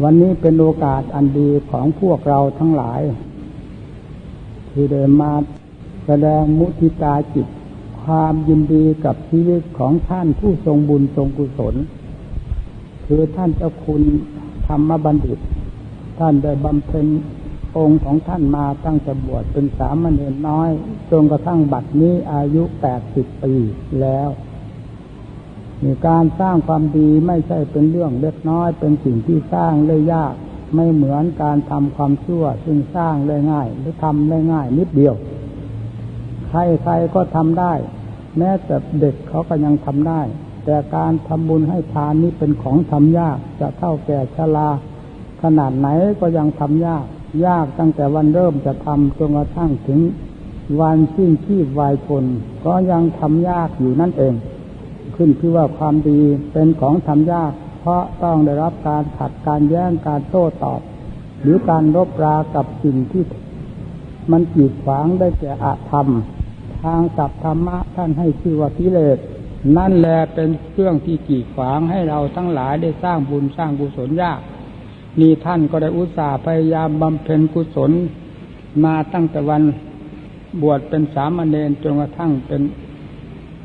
วันนี้เป็นโอกาสอันดีของพวกเราทั้งหลาย ที่ได้มาแสดงมุทิตาจิต ความยินดีกับชีวิตของท่านผู้ทรงบุญทรงกุศล คือท่านเจ้าคุณธรรมบัณฑิต ท่านได้บำเพ็ญองค์ของท่านมาตั้งแต่บวชเป็นสามเณรน้อยจนกระทั่งบัดนี้อายุแปดสิบปีแล้ว การสร้างความดีไม่ใช่เป็นเรื่องเล็กน้อย เป็นสิ่งที่สร้างได้ยาก ไม่เหมือนการทำความชั่ว ซึ่งสร้างได้ง่าย หรือทำได้ง่าย นิดเดียว ใครใครก็ทำได้ แม้แต่เด็กเขาก็ยังทำได้ แต่การทำบุญให้ทานนี้เป็นของทำยาก จะเท่าแก่ชราขนาดไหนก็ยังทำยาก ยากตั้งแต่วันเริ่มจะทำจนกระทั่งถึงวันสิ้นชีพวายชนก็ยังทำยากอยู่นั่นเอง ขึ้นคือว่าความดีเป็นของทำยาก เพราะต้องได้รับการขัดการแย้งการโต้ตอบ หรือการรบรากับสิ่งที่มันกีดขวางได้แก่อาธรรม ทางสัพธรรมะท่านให้ชื่อว่ากิเลสนั่นแหละเป็นเครื่องที่กีดขวางให้เราทั้งหลายได้สร้างบุญสร้างกุศลยากนี่ท่านก็ได้อุตส่าห์พยายามบำเพ็ญกุศล มาตั้งแต่วันบวชเป็นสามเณรจนกระทั่งเป็น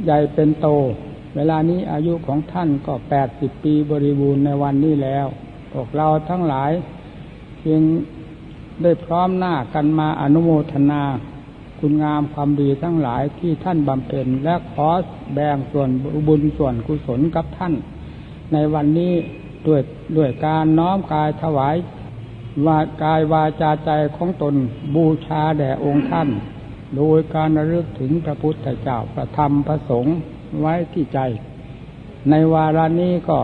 ใหญ่เป็นโต เวลานี้อายุของท่านก็แปดสิบปีบริบูรณ์ในวันนี้แล้ว พวกเราทั้งหลายเพียงได้พร้อมหน้ากันมาอนุโมทนา คุณงามความดีทั้งหลายที่ท่านบำเพ็ญและขอแบ่งส่วนบุญส่วนกุศลกับท่าน ในวันนี้ด้วยด้วยการน้อมกายถวายวากายวาจาใจของตนบูชาแด่องค์ท่าน โดยการระลึกถึงพระพุทธเจ้าพระธรรมพระสงฆ์ ไว้ที่ใจ ในวาระนี้ก็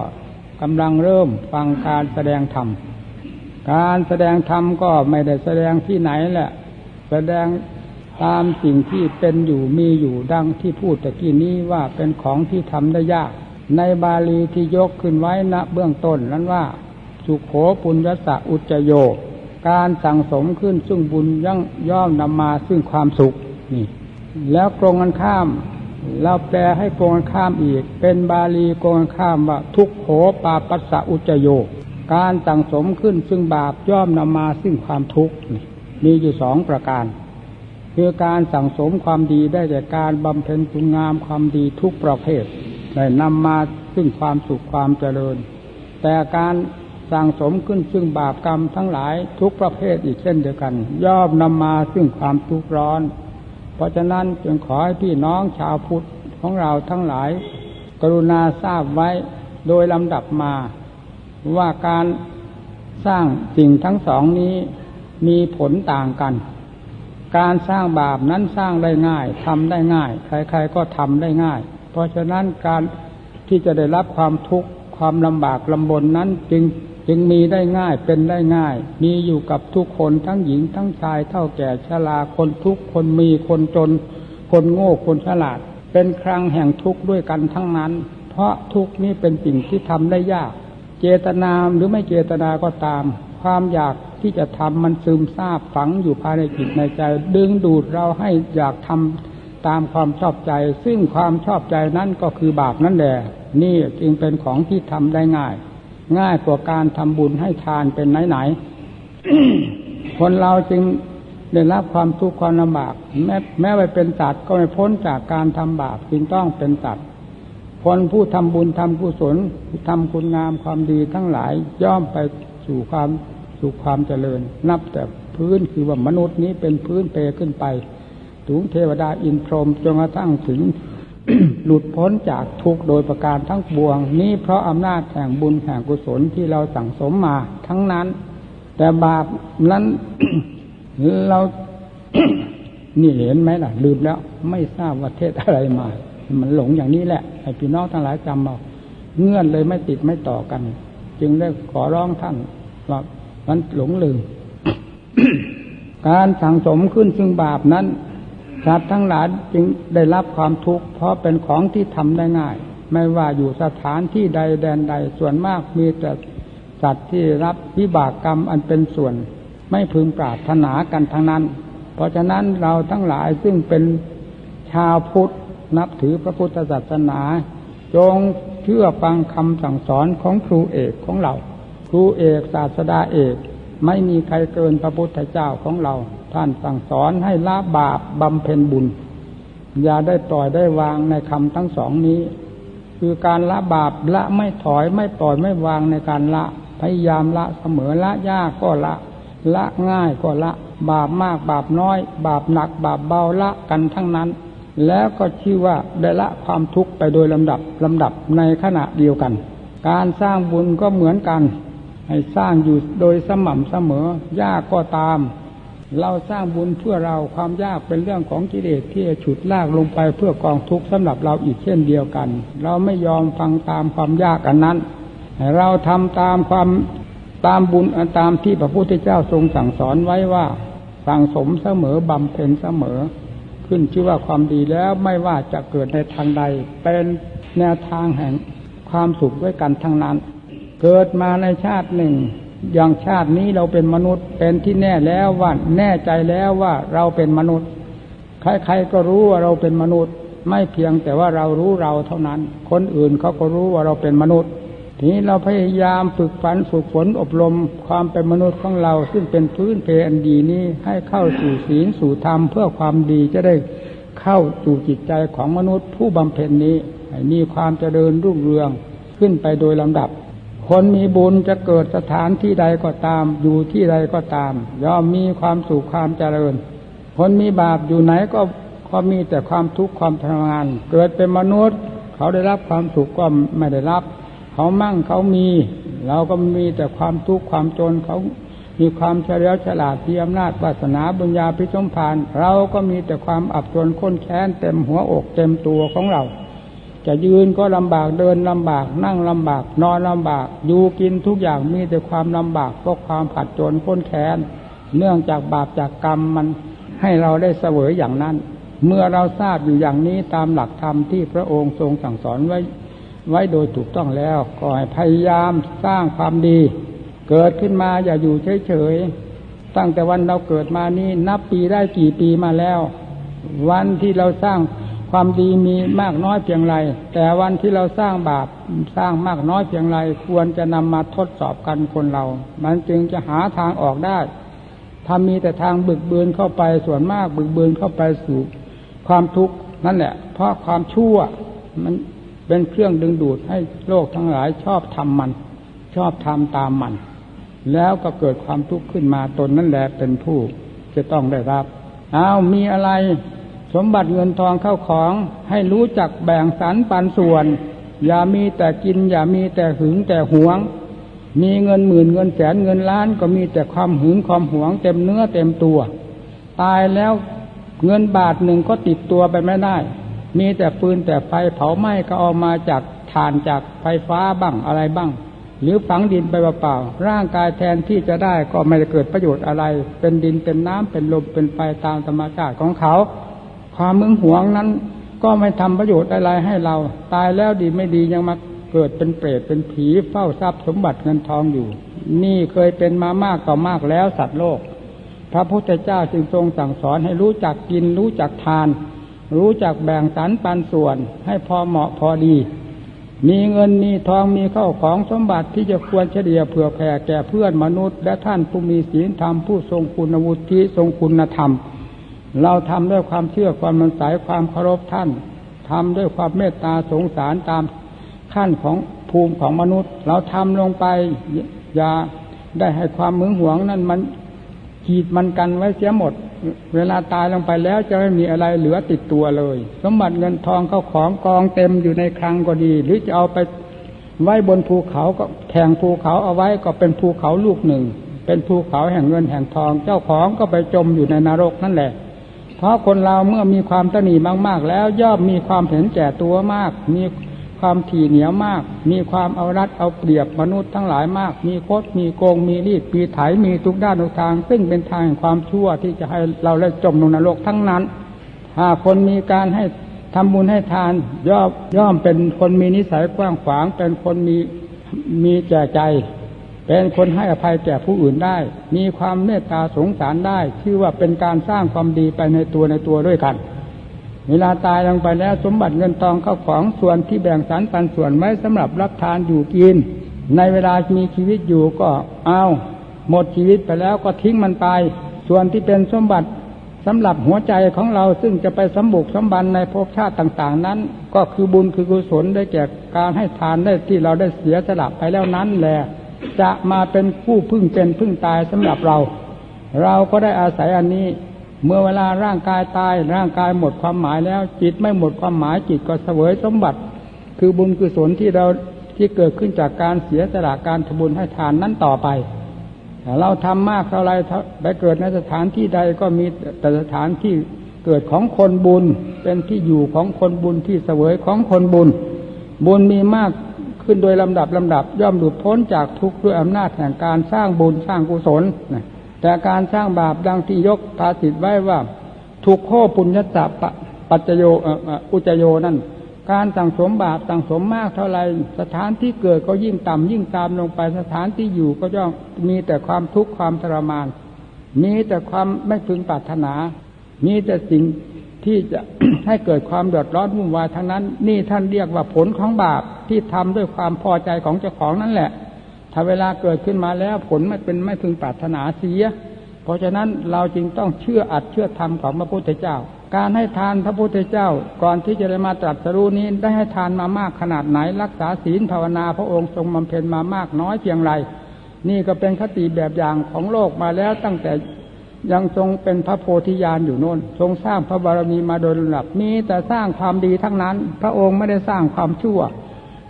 กำลังเริ่มฟังการแสดงธรรม การแสดงธรรมก็ไม่ได้แสดงที่ไหนแหละ แสดงตามสิ่งที่เป็นอยู่มีอยู่ดังที่พูดตะกี้นี้ว่าเป็นของที่ทำได้ยาก ในบาลีที่ยกขึ้นไว้ณเบื้องต้นนั้นว่า สุขโขปุญญสะอุจโย การสั่งสมขึ้นซึ่งบุญย่งย่อมนำมาซึ่งความสุขนี่ แล้วตรงกันข้าม เราแปลให้โกงข้ามอีก เป็นบาลีโกงข้ามว่าทุกโขปาปัสสะอุจโย การสั่งสมขึ้นซึ่งบาปย่อมนำมาซึ่งความทุกข์มีอยู่สองประการ คือการสั่งสมความดีได้แต่การบำเพ็ญคุณงามความดีทุกประเภทได้นำมาซึ่งความสุขความเจริญ แต่การสั่งสมขึ้นซึ่งบาปกรรมทั้งหลายทุกประเภทอีกเช่นเดียวกัน ย่อมนำมาซึ่งความทุกข์ร้อน เพราะฉะนั้นจึงขอให้พี่น้องชาวพุทธของเราทั้งหลาย กรุณาทราบไว้โดยลำดับมา ว่าการสร้างสิ่งทั้งสองนี้มีผลต่างกัน การสร้างบาปนั้นสร้างได้ง่ายทำได้ง่าย ใครๆก็ทำได้ง่าย เพราะฉะนั้นการที่จะได้รับความทุกข์ความลำบากลำบนนั้นจึง จึงมีได้ง่ายเป็นได้ง่าย มีอยู่กับทุกคนทั้งหญิงทั้งชายเท่าแก่ชราคนทุกคนมีคนจน คนโง่คนฉลาด เป็นครั้งแห่งทุกข์ด้วยกันทั้งนั้น เพราะทุกข์นี้เป็นสิ่งที่ทำได้ยาก เจตนาหรือไม่เจตนาก็ตาม ความอยากที่จะทำมันซึมซาบฝังอยู่ภายในจิตในใจ ดึงดูดเราให้อยากทำตามความชอบใจ ซึ่งความชอบใจนั้นก็คือบาปนั่นแหละนี่จึงเป็นของที่ทำได้ง่าย ง่ายกว่าการทำบุญให้ทานเป็นไหนๆคนเราจึงได้รับความทุกข์ความลำบากแม้แม้ไปเป็นตัดก็ไม่พ้นจากการทำบาปจึงต้องเป็นตัดคนผู้ทำบุญทำกุศลทำคุณงามความดีทั้งหลายย่อมไปสู่ความสู่ความเจริญ นับแต่พื้นคือว่ามนุษย์นี้เป็นพื้นเปขึ้นไป ถึงเทวดาอินทรมจนกระทั่งถึง หลุดพ้นจากทุกโดยประการทั้งปวง นี้เพราะอำนาจแห่งบุญแห่งกุศลที่เราสั่งสมมาทั้งนั้น แต่บาปนั้นเรานี่เห็นไหมล่ะ ลืมแล้ว ไม่ทราบว่าเทศอะไรมา มันหลงอย่างนี้แหละไอ้พี่น้องทั้งหลายจำเอาเงื่อนเลยไม่ติดไม่ต่อกัน จึงได้ขอร้องท่านว่ามันหลงลืมการสั่งสมขึ้นซึ่งบาปนั้น สัตว์ทั้งหลายจึงได้รับความทุกข์เพราะเป็นของที่ทำได้ง่าย ไม่ว่าอยู่สถานที่ใดแดนใดส่วนมากมีแต่สัตว์ที่รับวิบากกรรมอันเป็นส่วน ไม่พึงปรารถนากันทั้งนั้น เพราะฉะนั้นเราทั้งหลายซึ่งเป็นชาวพุทธนับถือพระพุทธศาสนา จงเชื่อฟังคำสั่งสอนของครูเอกของเรา ครูเอกศาสดาเอก ไม่มีใครเกินพระพุทธเจ้าของเรา ท่านสั่งสอนให้ละบาปบำเพ็ญบุญ อย่าได้ปล่อยได้วางในคำทั้งสองนี้ คือการละบาปละไม่ถอยไม่ปล่อยไม่วางในการละ พยายามละเสมอละยากก็ละ ละง่ายก็ละ บาปมากบาปน้อย บาปหนักบาปเบาละกันทั้งนั้น แล้วก็ชื่อว่าได้ละความทุกข์ไปโดยลำดับลำดับในขณะเดียวกัน การสร้างบุญก็เหมือนกัน ให้สร้างอยู่โดยสม่ำเสมอยากก็ตาม เราสร้างบุญเพื่อเราความยากเป็นเรื่องของกิเลสที่จะฉุดลากลงไปเพื่อกองทุกข์สำหรับเราอีกเช่นเดียวกัน เราไม่ยอมฟังตามความยากอันนั้น เราทำตามความตามบุญตามที่พระพุทธเจ้าทรงสั่งสอนไว้ว่าสั่งสมเสมอบำเพ็ญเสมอ ขึ้นชื่อว่าความดีแล้วไม่ว่าจะเกิดในทางใด เป็นแนวทางแห่งความสุขด้วยกันทั้งนั้น เกิดมาในชาติหนึ่ง อย่างชาตินี้เราเป็นมนุษย์ เป็นที่แน่แล้วว่าแน่ใจแล้วว่าเราเป็นมนุษย์ ใครๆก็รู้ว่าเราเป็นมนุษย์ ไม่เพียงแต่ว่าเรารู้เราเท่านั้น คนอื่นเขาก็รู้ว่าเราเป็นมนุษย์ ทีนี้เราพยายามฝึกฝันฝึกฝนอบรมความเป็นมนุษย์ของเรา ซึ่งเป็นพื้นเพอันดีนี้ให้เข้าสู่ศีลสู่ธรรมเพื่อความดีจะได้เข้าสู่จิตใจของมนุษย์ ผู้บำเพ็ญนี้ให้มีความเจริญรุ่งเรืองขึ้นไปโดยลำดับ คนมีบุญจะเกิดสถานที่ใดก็ตาม อยู่ที่ใดก็ตาม ย่อมมีความสุขความเจริญ คนมีบาปอยู่ไหนก็ก็มีแต่ความทุกข์ความทรมาน เกิดเป็นมนุษย์ เขาได้รับความสุขก็ไม่ได้รับ เขามั่งเขามีเราก็มีแต่ความทุกข์ความจนเขามีความเฉลียวฉลาดที่อำนาจวาสนาบุญญาพิชมพาน เราก็มีแต่ความอับจนข้นแค้นเต็มหัวอกเต็มตัวของเรา จะยืนก็ลำบากเดินลำบาก นั่งลำบาก นอนลำบากอยู่กินทุกอย่างมีแต่ความลำบากเพราะความผัดจนข้นแค้นเนื่องจากบาปจากกรรมมันให้เราได้เสวยอย่างนั้น เมื่อเราทราบอยู่อย่างนี้ตามหลักธรรมที่พระองค์ทรงสั่งสอนไว้ไว้โดยถูกต้องแล้วก็ให้พยายามสร้างความดี เกิดขึ้นมาอย่าอยู่เฉยๆตั้งแต่วันเราเกิดมานี่นับปีได้กี่ปีมาแล้ว วันที่เราสร้าง ความดีมีมากน้อยเพียงไร แต่วันที่เราสร้างบาปสร้างมากน้อยเพียงไร ควรจะนำมาทดสอบกันคนเรา มันจึงจะหาทางออกได้ถ้ามีแต่ทางบึกบืนเข้าไปส่วนมากบึกบืนเข้าไปสู่ความทุกข์นั่นแหละ เพราะความชั่ว มันเป็นเครื่องดึงดูดให้โลกทั้งหลายชอบทำมัน ชอบทำตามมัน แล้วก็เกิดความทุกข์ขึ้นมาตนนั่นแหละเป็นผู้จะต้องได้รับอ้าวมีอะไร สมบัติเงินทองเข้าของให้รู้จักแบ่งสรรปันส่วน อย่ามีแต่กิน อย่ามีแต่หึงแต่หวง มีเงินหมื่นเงินแสนเงินล้านก็มีแต่ความหึงความหวงเต็มเนื้อเต็มตัว ตายแล้วเงินบาทหนึ่งก็ติดตัวไปไม่ได้ มีแต่ฟืนแต่ไฟเผาไหม้ก็เอามาจากฐานจากไฟฟ้าบ้างอะไรบ้าง หรือฝังดินไปเปล่าๆร่างกายแทนที่จะได้ก็ไม่ได้เกิดประโยชน์อะไร เป็นดินเป็นน้ำเป็นลมเป็นไฟตามธรรมชาติของเขา ความมึงหวงนั้น ก็ไม่ทำประโยชน์อะไรให้เรา ตายแล้วดีไม่ดียังมาเกิดเป็นเปรตเป็นผีเฝ้าทรัพย์สมบัติเงินทองอยู่ นี่เคยเป็นมามากต่อมากแล้วสัตว์โลก พระพุทธเจ้าจึงทรงสั่งสอนให้รู้จักกิน รู้จักทาน รู้จักแบ่งสรรปันส่วน ให้พอเหมาะพอดี มีเงินมีทองมีเข้าของสมบัติที่จะควรเฉลี่ยเผื่อแผ่แก่เพื่อนมนุษย์ และท่านผู้มีศีลธรรมผู้ทรงคุณวุฒิทรงคุณธรรม เราทำด้วยความเชื่อความมันสายความเคารพท่านทำด้วยความเมตตาสงสารตามขั้นของภูมิของมนุษย์ เราทำลงไป อย่าได้ให้ความมึงหวงนั่นมันขีดมันกันไว้เสียหมด เวลาตายลงไปแล้วจะไม่มีอะไรเหลือติดตัวเลย สมบัติเงินทองเข้าของกองเต็มอยู่ในคลังก็ดี หรือจะเอาไปไว้บนภูเขาก็แข่งภูเขาเอาไว้ก็เป็นภูเขาลูกหนึ่ง เป็นภูเขาแห่งเงินแห่งทอง เจ้าของก็ไปจมอยู่ในนรกนั่นแหละ ราะคนเราเมื่อมีความตนีมาก ๆ แล้วย่อมมีความเห็นแก่ตัวมาก มีความถี่เหนียวมาก มีความเอารัดเอาเปรียบมนุษย์ทั้งหลายมาก มีโคดมีโกง มีรีดมีไถ มีทุกด้านทุกทาง ซึ่งเป็นทางความชั่วที่จะให้เราได้จมลงนรกทั้งนั้นถ้าคนมีการให้ทำบุญให้ทานย่อมย่อมเป็นคนมีนิสัยกว้างขวาง เป็นคนมีมีแก่ใจ เป็นคนให้อภัยแก่ผู้อื่นได้ มีความเมตตาสงสารได้ ชื่อว่าเป็นการสร้างความดีไปในตัวในตัวด้วยกัน เวลาตายลงไปแล้วสมบัติเงินทองเข้าของส่วนที่แบ่งสรรปันส่วนไว้สำหรับรับทานอยู่กิน ในเวลามีชีวิตอยู่ก็เอาหมดชีวิตไปแล้วก็ทิ้งมันไป ส่วนที่เป็นสมบัติสำหรับหัวใจของเราซึ่งจะไปสมบุกสมบันในภพชาติต่างๆ นั้น ก็คือบุญคือกุศลได้แก่การให้ทานได้ที่เราได้เสียสละไปแล้วนั้นแหละ จะมาเป็นผู้พึ่งเป็นพึ่งตายสำหรับเรา เราก็ได้อาศัยอันนี้ เมื่อเวลาร่างกายตายร่างกายหมดความหมายแล้ว จิตไม่หมดความหมายจิตก็เสวยสมบัติ คือบุญกุศลที่เราที่เกิดขึ้นจากการเสียสละการทบุญให้ทานนั้นต่อไปเราทำมากเท่าไรไปเกิดในสถานที่ใดก็มีแต่สถานที่เกิดของคนบุญเป็นที่อยู่ของคนบุญที่เสวยของคนบุญ บุญมีมาก ขึ้นโดยลำดับลำดับย่อมหลุดพ้นจากทุกข์ด้วยอำนาจแห่งการสร้างบุญสร้างกุศลแต่การสร้างบาปดังที่ยกภาษิตไว้ว่าถูกโคปุญญาปัจโยอุจโยนั่น การสั่งสมบาปสั่งสมมากเท่าไรสถานที่เกิดก็ยิ่งต่ำยิ่งตามลงไปสถานที่อยู่ก็ย่อมมีแต่ความทุกข์ความทรมาน มีแต่ความไม่พึงปรารถนา มีแต่สิ่ง ที่จะให้เกิดความเดือดร้อนวุ่นวายทั้งนั้น นี่ท่านเรียกว่าผลของบาปที่ทำด้วยความพอใจของเจ้าของนั่นแหละ ถ้าเวลาเกิดขึ้นมาแล้วผลไม่เป็นไม่พึงปรารถนาเสีย เพราะฉะนั้นเราจึงต้องเชื่ออัดเชื่อธรรมของพระพุทธเจ้า การให้ทานพระพุทธเจ้า ก่อนที่จะได้มาตรัสรู้นี้ได้ให้ทานมามากขนาดไหนรักษาศีลภาวนาพระองค์ทรงบำเพ็ญมามากน้อยเพียงไร นี่ก็เป็นคติแบบอย่างของโลกมาแล้วตั้งแต่ ยังทรงเป็นพระโพธิญาณอยู่โน่น ทรงสร้างพระบารมีมาโดยลำดับมีแต่สร้างความดีทั้งนั้น พระองค์ไม่ได้สร้างความชั่ว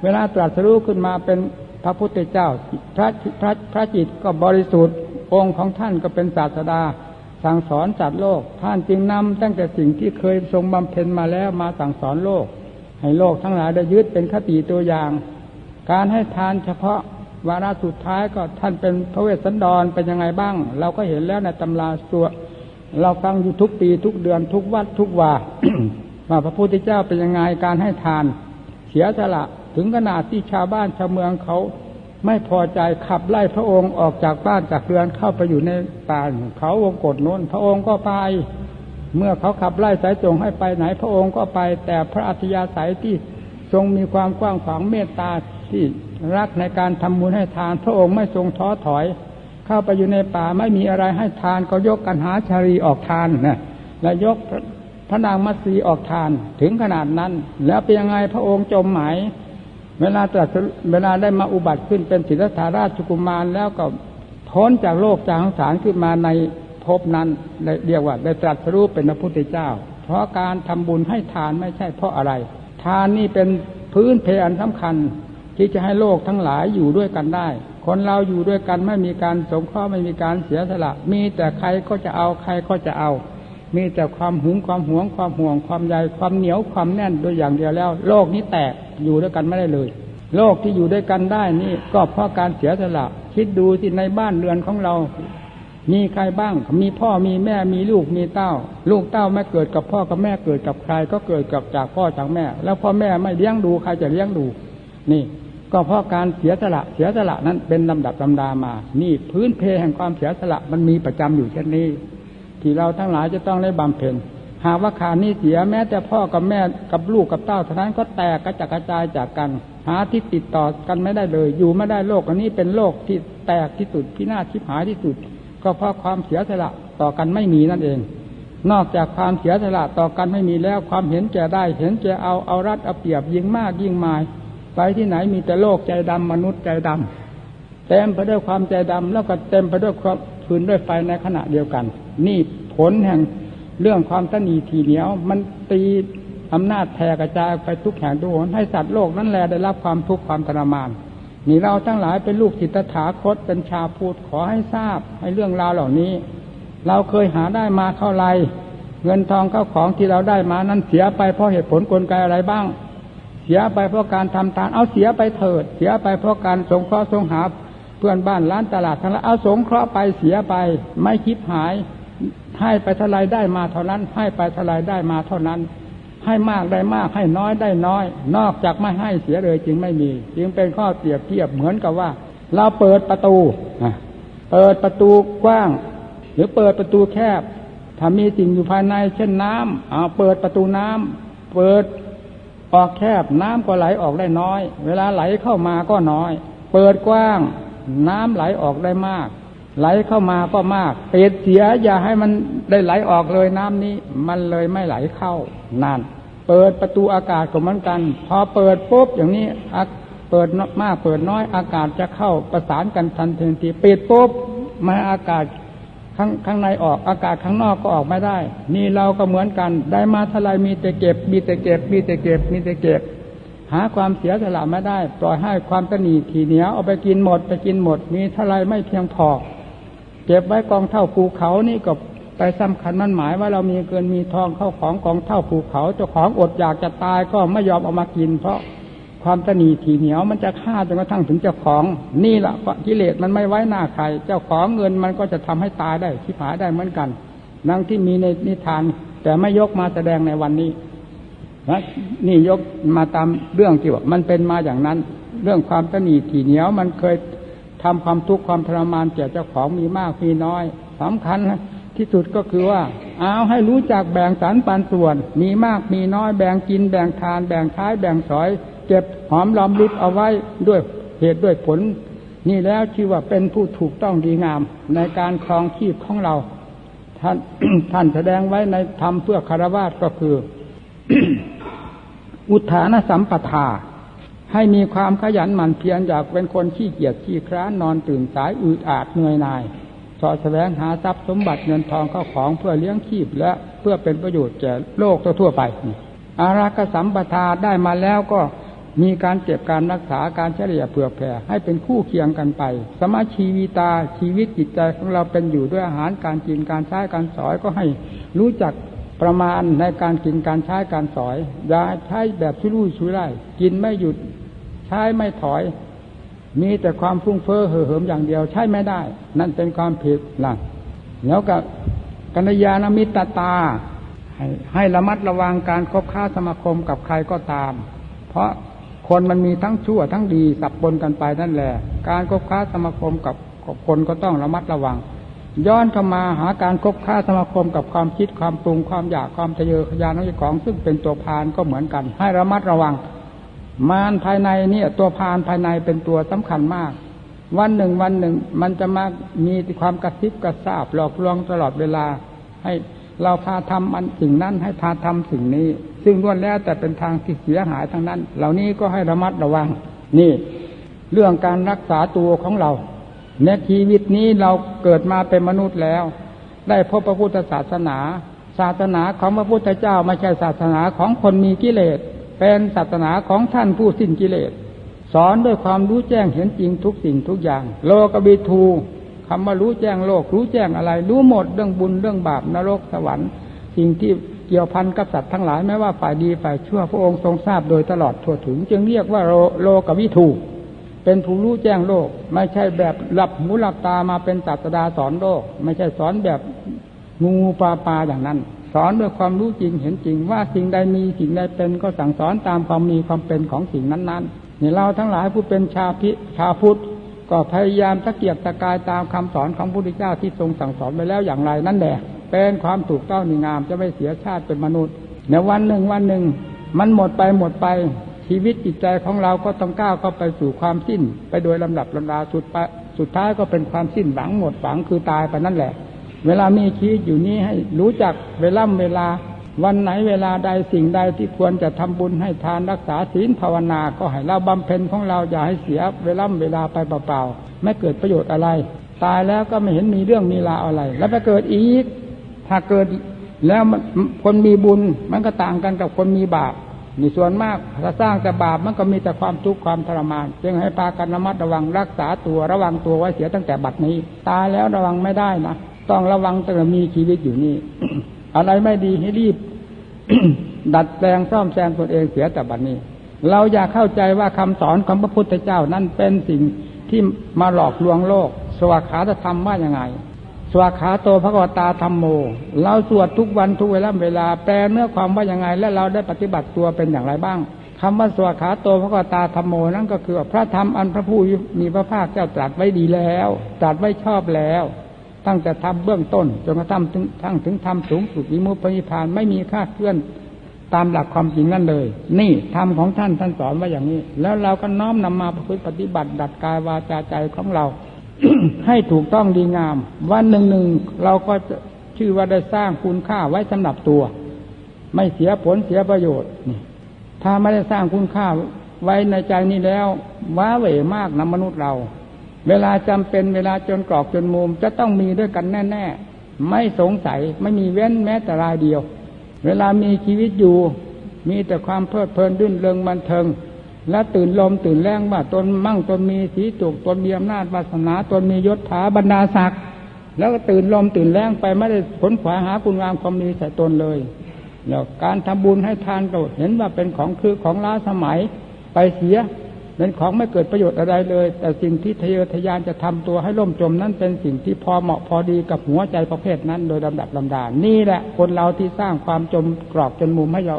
เวลาตรัสรู้ขึ้นมาเป็นพระพุทธเจ้า พระพระพระจิตก็บริสุทธิ์ องค์ของท่านก็เป็นศาสดา สั่งสอนสัตว์โลก ท่านจึงนำตั้งแต่สิ่งที่เคยทรงบำเพ็ญมาแล้วมาสั่งสอนโลก ให้โลกทั้งหลายได้ยึดเป็นคติตัวอย่าง การให้ทานเฉพาะ วาระสุดท้ายก็ท่านเป็นพระเวสสันดรเป็นยังไงบ้าง เราก็เห็นแล้วในตำราตัวเราฟังอยู่ทุกปีทุกเดือนทุกวัดทุกวาว่าพระพุทธเจ้าเป็นยังไงการให้ทาน เสียสละถึงขนาดที่ชาวบ้านชาวเมืองเขาไม่พอใจขับไล่พระองค์ออกจากบ้านจากเรือนเข้าไปอยู่ในป่าเขาวงกฏโน้นพระองค์ก็ไป เมื่อเขาขับไล่สายจงให้ไปไหน พระองค์ก็ไป แต่พระอัธยาศัยที่ทรงมีความกว้างขวางเมตตา ที่รักในการทำบุญให้ทาน พระองค์ไม่ทรงท้อถอย เข้าไปอยู่ในป่าไม่มีอะไรให้ทานก็ยกกันหาชารีออกทานนะและยกพระนางมัตสีออกทานถึงขนาดนั้น แล้วเป็นยังไงพระองค์จมหมายเวลาตรัสเวลาได้มาอุบัติขึ้นเป็นศิลธาราชกุมารแล้วก็พ้นจากโลกจากสงสารขึ้นมาในภพนั้นเรียกว่าได้ตรัสรู้เป็นพระพุทธเจ้า เพราะการทำบุญให้ทานไม่ใช่เพราะอะไร ทานนี่เป็นพื้นเพอันสำคัญ ที่จะให้โลกทั้งหลายอยู่ด้วยกันได้ คนเราอยู่ด้วยกันไม่มีการสงเคราะห์ไม่มีการเสียสละ มีแต่ใครก็จะเอาใครก็จะเอา มีแต่ความหึงความหวงความห่วงความใยความเหนียวความแน่นโดยอย่างเดียวแล้ว โลกนี้แตกอยู่ด้วยกันไม่ได้เลย โลกที่อยู่ด้วยกันได้นี่ก็เพราะการเสียสละ คิดดูที่ในบ้านเรือนของเรา มีใครบ้าง มีพ่อมีแม่มีลูกมีเต้า ลูกเต้าไม่เกิดกับพ่อกับแม่เกิดกับใครก็เกิดกับจากพ่อจากแม่ แล้วพ่อแม่ไม่เลี้ยงดูใครจะเลี้ยงดู นี่ ก็เพราะการเสียสละเสียสละนั้นเป็นลำดับลาดามา นี่พื้นเพแห่งความเสียสละมันมีประจำอยู่เช่นนี้ ที่เราทั้งหลายจะต้องได้บำเพ็ญหากว่าขาดนี้เสียแม้แต่พ่อกับแม่กับลูกกับเต้าเท่านั้นก็แตกกระจัดกระจายจากกัน หาที่ติดต่อกันไม่ได้เลย อยู่ไม่ได้โลกอันนี้เป็นโลกที่แตกที่สุดพินาศชิบหายที่สุด ก็เพราะความเสียสละต่อกันไม่มีนั่นเอง นอกจากความเสียสละต่อกันไม่มีแล้วความเห็นแก่ได้ เห็นแก่เอาเอารัดเอาเปรียบยิ่งมากยิ่งมาย ไปที่ไหนมีแต่โลกใจดำมนุษย์ใจดำเต็มไปด้วยความใจดำแล้วก็เต็มไปด้วยความฟืนด้วยไฟในขณะเดียวกัน นี่ผลแห่งเรื่องความตนีทีเหนียว มันตีอำนาจแผ่กระจายไปทุกแห่งทุกหนให้สัตว์โลกนั้นแลได้รับความทุกข์ความทรมาน นี่เราทั้งหลายเป็นลูกศิษถาคตเป็นชาพุทธขอให้ทราบให้เรื่องราวเหล่านี้ เราเคยหาได้มาเท่าไร เงินทองเข้าของที่เราได้มานั้นเสียไปเพราะเหตุผลกลไกอะไรบ้าง เสียไปเพราะการทำทาน เอาเสียไปเถิด เสียไปเพราะการสงเคราะห์สงหาเพื่อนบ้านร้านตลาดทั้งหลายเอาสงเคราะห์ไปเสียไป ไม่คิดหาย ให้ไปเท่าไรได้มาเท่านั้น ให้ไปเท่าไรได้มาเท่านั้น ให้มากได้มากให้น้อยได้น้อย นอกจากไม่ให้เสียเลยจึงไม่มี จึงเป็นข้อเปรียบเทียบเหมือนกับว่า เราเปิดประตูเปิดประตูกว้าง หรือเปิดประตูแคบถ้ามีสิ่งอยู่ภายในเช่นน้ำเอาเปิดประตูน้ำเปิด ออกแคบน้ำก็ไหลออกได้น้อย เวลาไหลเข้ามาก็น้อย เปิดกว้าง น้ำไหลออกได้มาก ไหลเข้ามาก็มากปิดเสียอย่าให้มันได้ไหลออกเลยน้ำนี้ มันเลยไม่ไหลเข้านานเปิดประตูอากาศก็เหมือนกัน พอเปิดปุ๊บอย่างนี้เปิดมากเปิดน้อยอากาศจะเข้าประสานกันทันทีปิดปุ๊บมาอากาศ ข้างข้างในออกอากาศข้างนอกก็ออกไม่ได้ นี่เราก็เหมือนกัน ได้มาเท่าไรมีแต่เก็บ มีแต่เก็บ มีแต่เก็บ มีแต่เก็บ หาความเสียสละไม่ได้ ปล่อยให้ความตนีทีเหนียวเอาไปกินหมดไปกินหมด มีเท่าไรไม่เพียงพอเก็บไว้กองเท่าภูเขานี่ก็ไปสำคัญมันหมายว่าเรามีเกินมีทองเข้าของกองเท่าภูเขาเจ้าของอดอยากจะตายก็ไม่ยอมเอามากิน เพราะ ความตนีทีเหนียวมันจะฆ่าจนกระทั่งถึงเจ้าของ นี่แหละกิเลสมันไม่ไว้หน้าใคร เจ้าของเงินมันก็จะทำให้ตายได้ชิบหายได้เหมือนกันดังที่มีในนิทาน แต่ไม่ยกมาแสดงในวันนี้นะนี่ยกมาตามเรื่องที่ว่ามันเป็นมาอย่างนั้น เรื่องความตนีทีเหนียวมันเคยทำความทุกข์ความทรมานแก่เจ้าของมีมากมีน้อยสำคัญที่สุดก็คือว่าเอาให้รู้จักแบ่งสรรปันส่วน มีมากมีน้อยแบ่งกินแบ่งทาน แบ่งใช้แบ่งสอย เก็บหอมรอมริบเอาไว้ด้วยเหตุด้วยผล นี่แล้วชื่อว่าเป็นผู้ถูกต้องดีงามในการครองชีพของเรา ท่านท่านแสดงไว้ในธรรมเพื่อคารวะก็คือ อุทานสัมปทา ให้มีความขยันหมั่นเพียรอยากเป็นคนขี้เกียจขี้คร้านนอนตื่นสายอืดอาดเหนื่อยหน่ายสอแสวงหาทรัพย์สมบัติเงินทองเข้าของเพื่อเลี้ยงชีพและเพื่อเป็นประโยชน์แก่โลกทั่วไปอารักสัมปทาได้มาแล้วก็ มีการเก็บการรักษาการเฉลี่ยเผื่อแผ่ให้เป็นคู่เคียงกันไป สมาชีวิตาชีวิตจิตใจของเราเป็นอยู่ด้วยอาหารการกินการใช้การสอยก็ให้รู้จักประมาณในการกินการใช้การสอยอย่าใช้แบบชุรุ่ยชุร่ายกินไม่หยุดใช้ไม่ถอย มีแต่ความฟุ้งเฟ้อเห่อเหิมอย่างเดียวใช้ไม่ได้ นั่นเป็นความผิดหลังแล้วกับกัญญาณมิตรตาให้ให้ระมัดระวังการคบค้าสมาคมกับใครก็ตาม เพราะ คนมันมีทั้งชั่วทั้งดีสับปนกันไปนั่นแหละ การคบค้าสมาคมกับคนก็ต้องระมัดระวัง ย้อนเข้ามาหาการคบค้าสมาคมกับความคิดความปรุงความอยากความทะเยอทะยานของของ ซึ่งเป็นตัวพานก็เหมือนกัน ให้ระมัดระวัง มารภายในเนี่ยตัวพานภายในเป็นตัวสำคัญมาก วันหนึ่งวันหนึ่งมันจะมามีความกระซิบกระซาบหลอกลวงตลอดเวลา ให้เราพาทำอันสิ่งนั้นให้พาทำสิ่งนี้ ซึ่งล้วนแล้วแต่เป็นทางที่เสียหายทั้งนั้น เหล่านี้ก็ให้ระมัดระวัง นี่ เรื่องการรักษาตัวของเราในชีวิตนี้เราเกิดมาเป็นมนุษย์แล้ว ได้พบพระพุทธศาสนา ศาสนาของพระพุทธเจ้าไม่ใช่ศาสนาของคนมีกิเลส เป็นศาสนาของท่านผู้สิ้นกิเลส สอนด้วยความรู้แจ้งเห็นจริงทุกสิ่งทุกอย่าง โลกบิทูคำว่ารู้แจ้งโลกรู้แจ้งอะไร รู้หมดเรื่องบุญเรื่องบาปนรกสวรรค์ สิ่งที่ กี่ยวพันกับสัตว์ทั้งหลายไม่ว่าฝ่ายดีฝ่ายชั่วพระองค์ทรงทราบโดยตลอดทั่วถึง จึงเรียกว่าโลโลกวิถูเป็นผู้รู้แจ้งโลก ไม่ใช่แบบหลับหูหลับตามาเป็นศาสดาสอนโลก ไม่ใช่สอนแบบงูปลาปลาอย่างนั้น สอนด้วยความรู้จริงเห็นจริงว่าสิ่งใดมีสิ่งใดเป็นก็สั่งสอนตามความมีความเป็นของสิ่งนั้นๆนี่เราทั้งหลายผู้เป็นชาพิชาพุทธก็พยายามตะเกียบตะกายตามคำสอนของพระพุทธเจ้าที่ทรงสั่งสอนไปแล้วอย่างไรนั่นแหละ เป็นความถูกต้องนีงาม จะไม่เสียชาติเป็นมนุษย์ในวันหนึ่งวันหนึ่ง มันหมดไปหมดไป ชีวิตจิตใจของเราก็ต้องก้าวเข้าไปสู่ความสิ้น ไปโดยลำดับลำดาสุดสุดท้ายก็เป็นความสิ้นหวังหมดหวังคือตายไปนั่นแหละ เวลามีชีวิตอยู่นี้ให้รู้จักเวลาเวลาวันไหนเวลาใดสิ่งใดที่ควรจะทำบุญให้ทานรักษาศีลภาวนา ก็ให้เราบำเพ็ญของเราอย่าให้เสียเวลาเวลาไปเปล่าๆไม่เกิดประโยชน์อะไร ตายแล้วก็ไม่เห็นมีเรื่องมีราวอะไร แล้วไปเกิดอีก ถ้าเกิดแล้วคนมีบุญมันก็ต่างกันกับคนมีบาปมีส่วนมากถ้าสร้างแต่บาปมันก็มีแต่ความทุกข์ความทรมานจึงให้พากันระมัดระวังรักษาตัวระวังตัวไว้เสียตั้งแต่บัดนี้ ตายแล้วระวังไม่ได้นะต้องระวังตั้งแต่มีชีวิตอยู่นี่อะไรไม่ดีให้รีบ ดัดแปลงซ่อมแซมตนเองเสียแต่บัดนี้ เราอยากเข้าใจว่าคำสอนของพระพุทธเจ้านั้นเป็นสิ่งที่มาหลอกลวงโลก สวากขาจะทำว่ายังไง สวาขาโตพระกตาธรรมโม เราสวดทุกวันทุกเวลาเวลา แปลเนื้อความว่ายังไง และเราได้ปฏิบัติตัวเป็นอย่างไรบ้างคำว่าสวาขาโตพระกตาธรรมโมนั่นก็คือพระธรรมอันพระผู้มีพระภาคเจ้าตรัสไว้ดีแล้วตรัสไว้ชอบแล้ว ตั้งแต่ทำเบื้องต้นจนกระทั่งถึงทั้งถึงทำสูงสุดวิมุตติพานไม่มีค่าเคลื่อนตามหลักความจริงนั่นเลย นี่ธรรมของท่านท่านสอนว่าอย่างนี้ แล้วเราก็น้อมนำมาประพฤติปฏิบัติ ดัดกายวาจาใจของเรา ให้ถูกต้องดีงาม วันหนึ่งหนึ่งเราก็ชื่อว่าได้สร้างคุณค่าไว้สำหรับตัว ไม่เสียผลเสียประโยชน์นี่ถ้าไม่ได้สร้างคุณค่าไว้ในใจนี้แล้ว ว้าเหวมากนะมนุษย์เรา เวลาจำเป็นเวลาจนกรอกจนมุม จะต้องมีด้วยกันแน่ ๆ ไม่สงสัยไม่มีเว้นแม้แต่รายเดียว เวลามีชีวิตอยู่ มีแต่ความเพลิดเพลินดื่นเริงบันเทิง และตื่นลมตื่นแรงว่าตนมั่งตนมีสีจุกตนมีอำนาจวาสนาตนมียศถาบรรดาศักดิ์แล้วก็ตื่นลมตื่นแรงไปไม่ได้ผลขวาหาคุณงามความดีใส่ตนเลยแล้วการทำบุญให้ทานก็เห็นว่าเป็นของคือของล้าสมัยไปเสียเป็นของไม่เกิดประโยชน์อะไรเลย แต่สิ่งที่ทะเยอทะยานจะทำตัวให้ล่มจมนั้นเป็นสิ่งที่พอเหมาะพอดีกับหัวใจประเภทนั้น โดยลำดับลำดา นี่แหละคนเราที่สร้างความจมกรอบจนมุมให้เรา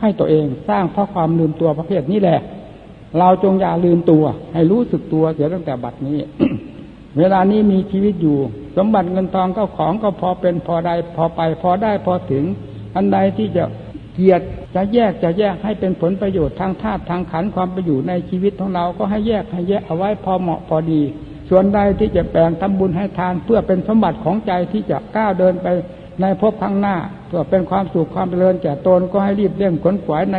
ให้ตัวเอง สร้างเพราะความลืมตัวประเภทนี้แหละ เราจงอย่าลืมตัว ให้รู้สึกตัวเสียตั้งแต่บัดนี้ เวลานี้มีชีวิตอยู่ สมบัติเงินทองก็ของก็พอเป็นพอได้พอไป พอได้พอถึง อันใดที่จะเกียรติจะแยกจะแยกให้เป็นผลประโยชน์ทางธาตุทางขันความประอยู่ในชีวิตของเราก็ให้แยกให้แยกเอาไว้พอเหมาะพอดี ส่วนใดที่จะแปลงทำบุญให้ทานเพื่อเป็นสมบัติของใจที่จะก้าวเดินไปในภพข้างหน้าเพื่อเป็นความสุขความเจริญแก่ตนก็ให้รีบเร่งขนขวายใน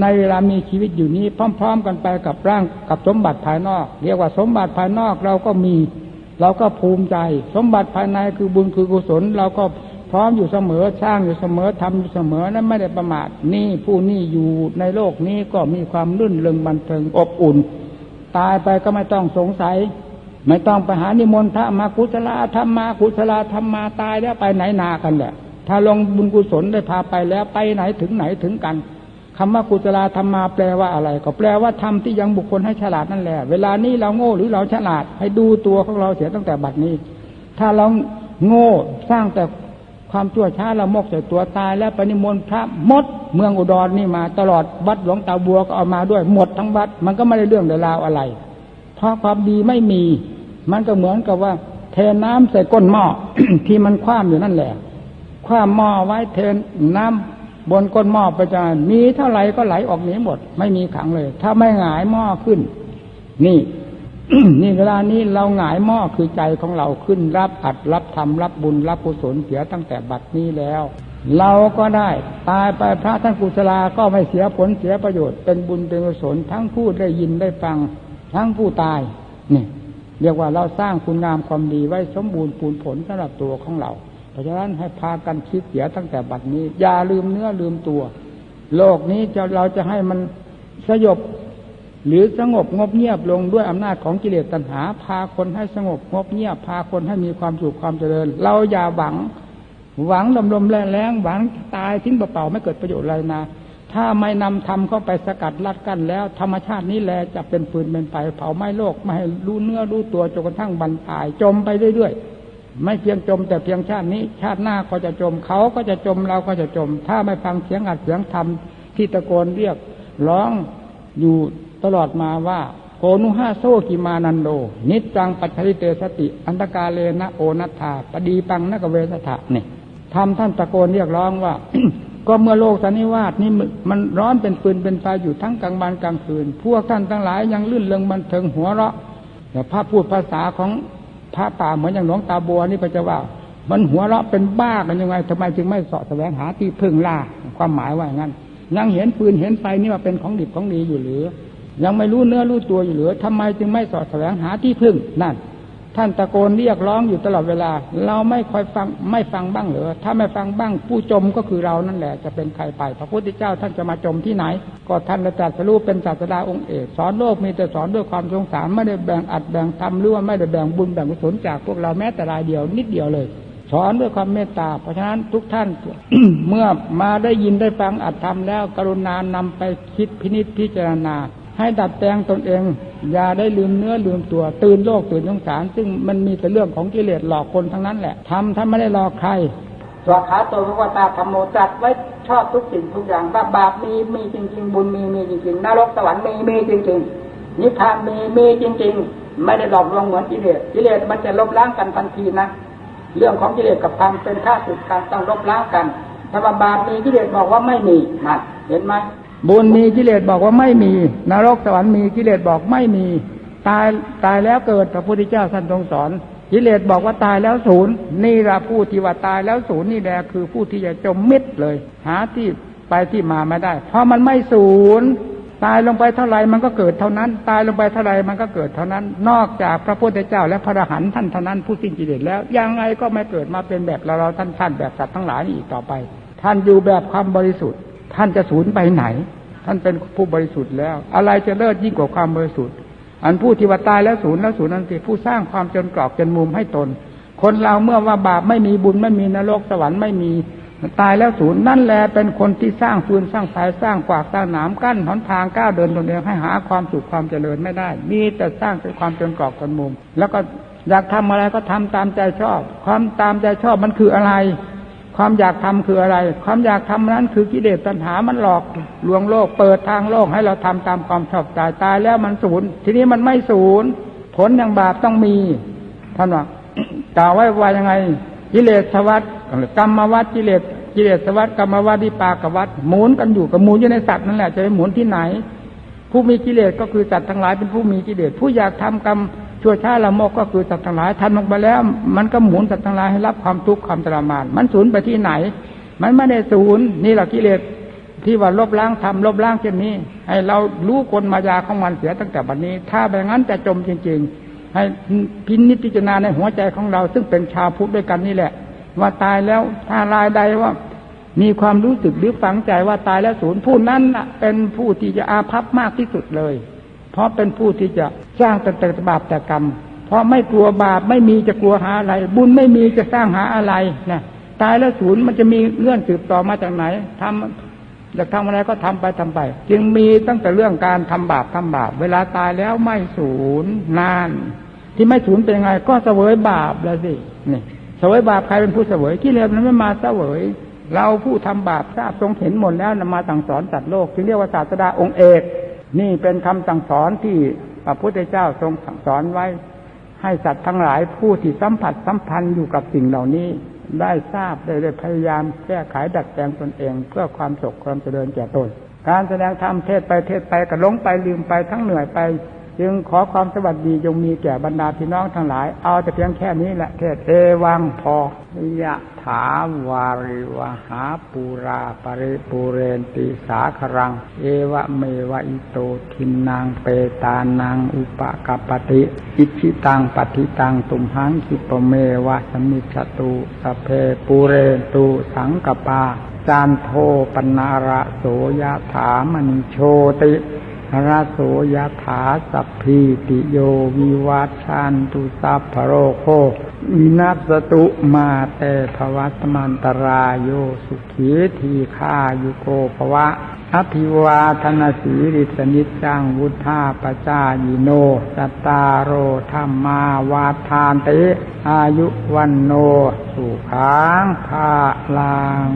ในเวลามีชีวิตอยู่นี้พร้อม ๆ กันไปกับร่างกับสมบัติภายนอก เรียกว่าสมบัติภายนอกเราก็มี เราก็ภูมิใจ สมบัติภายในคือบุญคือกุศล เราก็พร้อมอยู่เสมอสร้างอยู่เสมอทำอยู่เสมอนั้นไม่ได้ประมาทนี่ผู้นี่อยู่ในโลกนี้ก็มีความรื่นเริงบันเทิงอบอุ่น ตายไปก็ไม่ต้องสงสัย ไม่ต้องไปหานิมนต์พระมากุศลธรรมมากุศลธรรมมาตายแล้วไปไหนนากันแหละถ้าลงบุญกุศลได้พาไปแล้วไปไหนถึงไหนถึงกัน คำว่ากุศลธรรมมาแปลว่าอะไร ก็แปลว่าธรรมที่ยังบุคคลให้ฉลาดนั่นแหละ เวลานี้เราโง่หรือเราฉลาด ให้ดูตัวของเราเสียตั้งแต่บัดนี้ ถ้าเราโง่สร้างแต่ความชั่วช้าละมกใส่ตัวตายแล้วปณิมนต์พระมดเมืองอุดรนี่มา ตลอดวัดหลวงตาบัวก็เอามาด้วยหมดทั้งวัด มันก็ไม่ได้เรื่องเดราวอะไร เพราะความดีไม่มี มันก็เหมือนกับว่า เทน้ำใส่ก้นหม้อที่มันคว่ำอยู่นั่นแหละคว่ำหม้อไว้เทน้ำ บนก้นหม้อประจานมีเท่าไหร่ก็ไหลออกหนีหมด ไม่มีขังเลย ถ้าไม่หงายหม้อขึ้น นี่นี่เวลานี้เราหงายหม้อคือใจของเราขึ้นรับอัดรับทำรับบุญรับกุศลเสียตั้งแต่บัดนี้แล้ว เราก็ได้ตายไปพระท่านกุศลาก็ไม่เสียผลเสียประโยชน์เป็นบุญเป็นกุศลทั้งผู้ได้ยินได้ฟัง ทั้งผู้ตายนี่เรียกว่าเราสร้างคุณงามความดีไว้สมบูรณ์ปูนผลสำหรับตัวของเรา เพราะฉะนั้นให้พากันคิดเสียตั้งแต่บัดนี้ อย่าลืมเนื้อลืมตัว โลกนี้จะเราจะให้มันสยบ หรือสงบงบเงียบลงด้วยอำนาจของกิเลสตัณหา พาคนให้สงบงบเงียบ พาคนให้มีความสุขความเจริญ เราอย่าหวัง หวังลมลมแรงแรงหวังตายทิ้งเปล่าไม่เกิดประโยชน์อะไรนะถ้าไม่นำธรรมเข้าไปสกัดลัดกั้นแล้ว ธรรมชาตินี้แหละจะเป็นปืนเป็นไฟเผาไหม้โลกไม่ให้รู้เนื้อรู้ตัวจนกระทั่งบรรทาย จมไปเรื่อยๆ ไม่เพียงจมแต่เพียงชาตินี้ ชาติหน้าก็จะจมเขาก็จะจมเราก็จะจม ถ้าไม่ฟังเสียงอัดเสียงธรรมที่ตะโกนเรียกร้องอยู่ตลอดมาว่าโกนุห้าโซกิมานันโด นิจจังปัจจิเตสติ อันตกาเลนะโอนัตถาปดีปังนกเวสถะเนี่ยทำท่านตะโกนเรียกร้องว่า ก็เมื่อโลกสันนิวาสนี้มันร้อนเป็นปืนเป็นไฟอยู่ทั้งกลางวันกลางคืน พวกท่านทั้งหลายยังลื่นเลงบันเทิงหัวเราะแต่พระพูดภาษาของ พระป่าเหมือนอย่างหลวงตาบัวนี่พระเจ้าว่า มันหัวเราะเป็นบ้ากันยังไงทำไมจึงไม่เสาะแสวงหาที่พึ่งล่าความหมายว่าอย่างนั้นยังเห็นปืนเห็นไฟนี่ว่าเป็นของดิบของดีอยู่หรือ ยังไม่รู้เนื้อรู้ตัวอยู่หรือทำไมจึงไม่สอดแสวงหาที่พึ่งนั่น ท่านตะโกนเรียกร้องอยู่ตลอดเวลา เราไม่คอยฟังไม่ฟังบ้างเหรอถ้าไม่ฟังบ้างผู้จมก็คือเรานั่นแหละจะเป็นใครไป พระพุทธเจ้าท่านจะมาจมที่ไหน ก็ท่านระจัดสรู้เป็นศาสดาองค์เอกสอนโลกมีแต่สอนด้วยความสงสารไม่ได้แบ่งอัดแบ่งทำหรือว่าไม่ได้แบ่งบุญแบ่งกุศลจากพวกเราแม้แต่รายเดียวนิดเดียวเลยสอนด้วยความเมตตา เพราะฉะนั้นทุกท่านเมื่อมาได้ยินได้ฟังอัดทำแล้ว กรุณานำไปคิดพินิจพิจารณา ให้ดัดแปลงตนเอง อย่าได้ลืมเนื้อลืมตัว ตื่นโลกตื่นสงสาร ซึ่งมันมีแต่เรื่องของกิเลสหลอกคนทั้งนั้นแหละทำถ้าไม่ได้หลอกใครสวขาตัวพระวตาธรรมโมจัดไว้ชอบทุกสิ่งทุกอย่างว่าบาปมีมีจริง ๆ บุญมีมีจริงๆนรกสวรรค์มีมีจริง ๆ นิพพานมีมีจริง ๆ ไม่ได้หลอกลวงเหมือนกิเลสกิเลสมันจะลบล้างกันทันทีนะเรื่องของกิเลสกับธรรมเป็นข้าศึกการต้องลบล้างกันถ้าว่าบาปมีกิเลสบอกว่าไม่มีนะเห็นไหม บุญมีกิเลสบอกว่าไม่มี นรกสวรรค์มีกิเลสบอกไม่มี ตายตายแล้วเกิดพระพุทธเจ้าท่านทรงสอน กิเลสบอกว่าตายแล้วศูนย์นี่ละผู้ที่ว่าตายแล้วศูนย์นี่แหละคือผู้ที่จะจมมิดเลย หาที่ไปที่มาไม่ได้ เพราะมันไม่ศูนย์ตายลงไปเท่าไรมันก็เกิดเท่านั้น ตายลงไปเท่าไรมันก็เกิดเท่านั้น นอกจากพระพุทธเจ้าและพระอรหันต์ท่านเท่านั้นผู้สิ้นกิเลสแล้ว ยังไงก็ไม่เกิดมาเป็นแบบเราเราท่านท่านแบบสัตว์ทั้งหลายนี่อีกต่อไป ท่านอยู่แบบความบริสุทธิ์ ท่านจะสูญไปไหน ท่านเป็นผู้บริสุทธิ์แล้ว อะไรจะเลิศยิ่งกว่าความบริสุทธิ์ อันผู้ที่ว่าตายแล้วศูนย์แล้วศูนย์นั่นสิผู้สร้างความจนกรอกจนมุมให้ตน คนเราเมื่อว่าบาปไม่มีบุญไม่มีนรกสวรรค์ไม่มีตายแล้วศูนย์นั่นแหละเป็นคนที่สร้างฟืนสร้างไฟสร้างกวากสร้างหนามกั้นหนทางก้าวเดินตนเองให้หาความสุขความเจริญไม่ได้ มีแต่สร้างแต่ความจนกรอกจนมุม แล้วก็อยากทำอะไรก็ทำตามใจชอบ ความตามใจชอบมันคืออะไร ความอยากทำคืออะไร ความอยากทำนั้นคือกิเลสตัณหามันหลอกลวงโลก เปิดทางโลกให้เราทำตามความชอบใจตายแล้วมันศูนย์ทีนี้มันไม่ศูนย์ผลอย่างบาปต้องมีท่านว่ากล่าวไว้ว่ายังไง กิเลสวัฏกรรมวัฏกิเลสกิเลสวัฏกรรมวัฏวิปากวัฏหมุนกันอยู่กับหมุนอยู่ในสัตว์นั่นแหละจะไปหมุนที่ไหน ผู้มีกิเลสก็คือสัตว์ทั้งหลายเป็นผู้มีกิเลสผู้อยากทำกรรม ชั่วช้าละโมกก็คือสัตว์ทั้งหลายทำลงไปแล้ว มันก็หมุนสัตว์ทั้งหลายให้รับความทุกข์ความทรมาน มันสูญไปที่ไหน มันไม่ได้สูญนี่แหละกิเลสที่ว่าลบล้างทำลบล้างเช่นนี้ ให้เรารู้กลมายาของมันเสียตั้งแต่บัดนนี้ ถ้าแบบนั้นจะจมจริง ๆ ให้พินิจพิจารณาในหัวใจของเรา ซึ่งเป็นชาวพุทธด้วยกันนี่แหละ ว่าตายแล้วถ้ารายใดว่า มีความรู้สึกหรือฝังใจว่าตายแล้วศูนย์ผู้นั้นเป็นผู้ที่จะอาภัพมากที่สุดเลย เพราะเป็นผู้ที่จะ สร้างแต่แต่บาปแต่กรรม เพราะไม่กลัวบาปไม่มีจะกลัวหาอะไร บุญไม่มีจะสร้างหาอะไรนะตายแล้วศูนย์มันจะมีเรื่องสืบต่อมาจากไหนทำอยากทำอะไรก็ทำไปทำไป จึงมีตั้งแต่เรื่องการทำบาปทำบาป เวลาตายแล้วไม่ศูนย์นาน ที่ไม่ศูนย์เป็นไง ก็เสวยบาปแล้วสินี่เสวยบาปใครเป็นผู้เสวยที่เรียนนั้นไม่มาเสวยเราผู้ทำบาปทราบทรงเห็นหมดแล้วนำมาสั่งสอนสัตว์โลกจึงเรียกว่าศาสดาองค์เอก นี่เป็นคำสั่งสอนที่ พระพุทธเจ้าทรงสั่งสอนไว้ ให้สัตว์ทั้งหลายผู้ที่สัมผัสสัมพันธ์อยู่กับสิ่งเหล่านี้ ได้ทราบได้ได้พยายามแก้ไขดัดแปลงตนเอง เพื่อความสุขความเจริญแก่ตน การแสดงธรรมเทศไปเทศไปก็หลงไปลืมไปทั้งเหนื่อยไป จึงขอความสวัสดีจงมีแก่บรรดาพี่น้องทั้งหลาย เอาแต่เพียงแค่นี้แหละเทศเอวังพอยะถาวาริวหาปูราปริปูเรนติสาครัง เอวะเมวะอิโตทินนางเปตานางอุปกปติ อิชิตังปฏิตังตุมหังคิปเมวะสมิจตุสเพปูเรนตุสังกปาจานโทปนาระโสยะถามณิโชติ ราโสยถาสัพพีติโยวิวัชชันตุสัพพโรโควินัสตุมาเตภวัตมันตรายโยสุขีทีฆายุโกภวะอภิวาธนาสีริสนิจังวุธาปจายิโนสตาโรธรรมาวาทานเตอายุวันโนสุขังภาลัง